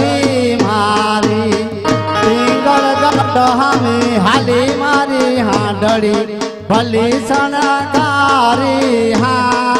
હાડળી મારી પિંગળ ગઢ હામી હાલી મારી હાડળી ભલી સણકારી હાડળી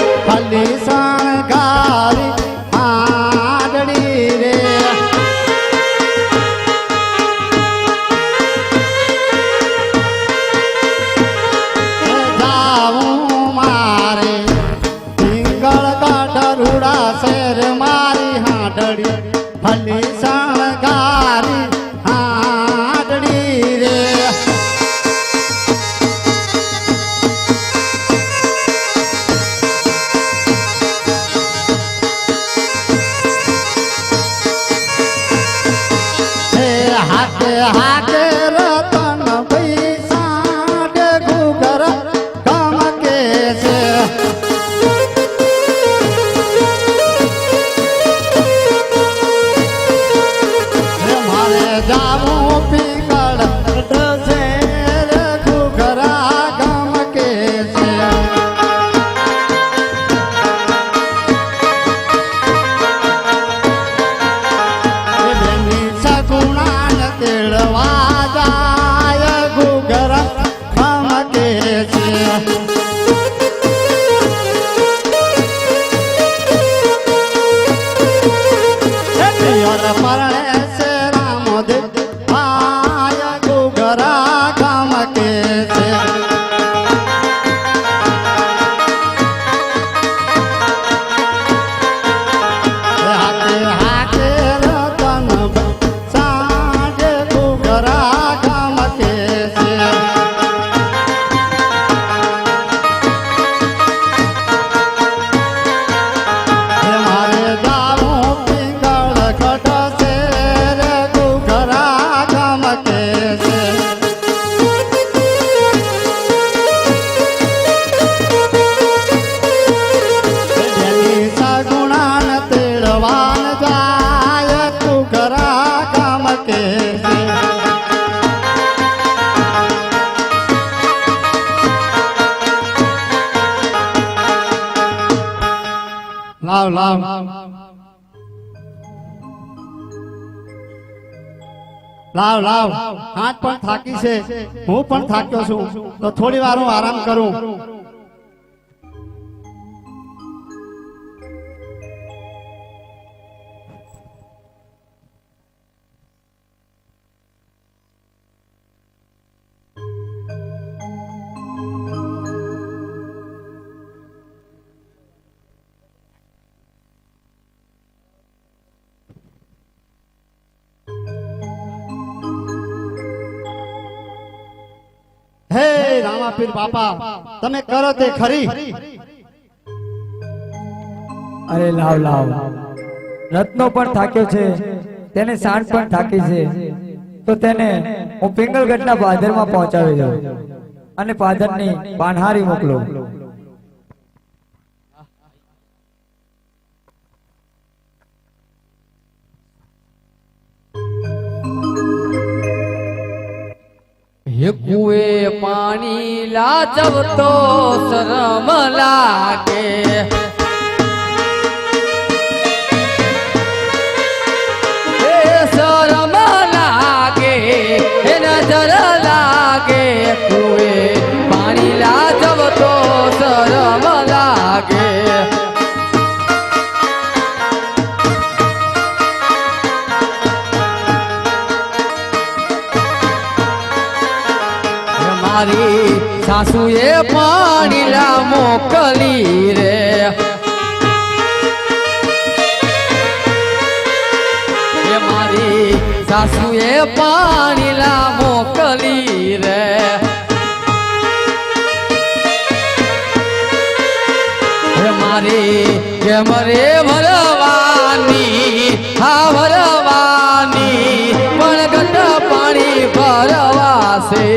લાવ લાવ. લાવ લાવ. હાથ પણ થાકી છે. હું પણ થાક્યો છું. તો થોડી વાર હું આરામ કરું. હે રામાપીર બાપા, તમે કરો તે ખરી. અરે લાવ લાવ. રત્નો પણ થાક્યો છે, તેને સાંજ પણ થાકી છે. તો તેને હું પિંગલગઢના પાદરમાં પહોંચાડી દઉં અને પાદરની પાનહારી મોકલો. કુએ પાણી લાજવતો શરમ લાગે. સાસુએ પાણીલા મોકલી રે. મારી સાસુએ પાણીલા મોકલી રે. મારી કેમ રે ભરવાની, હા ભરવાની, પણ ગંદા પાણી ભરવાશે.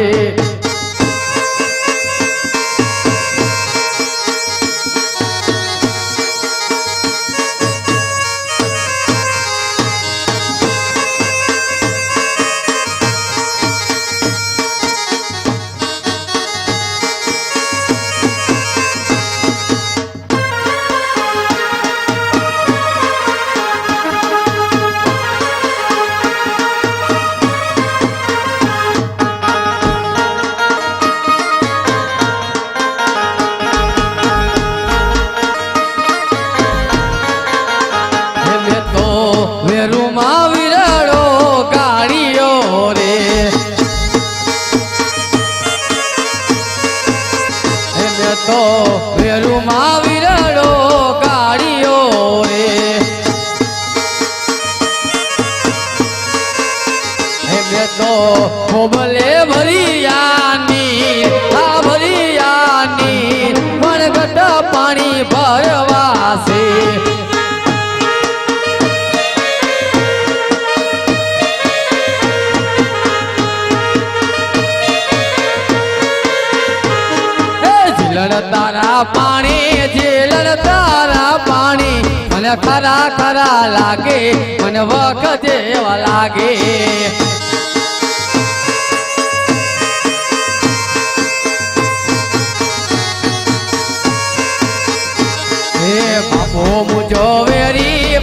ઝીલણ તારા પાણી ઝીલણ તારા પાણી મને ખરા ખરા લાગે મને વખત જેવા લાગે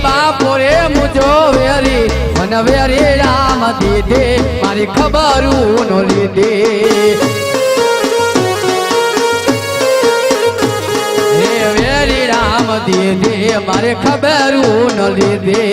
બાપો રે મુજો વેરી મન વેરી રામ દીધે, મારી ખબર નો લીધે. વેરી રામ દીધે, મારે ખબર નો લીધે.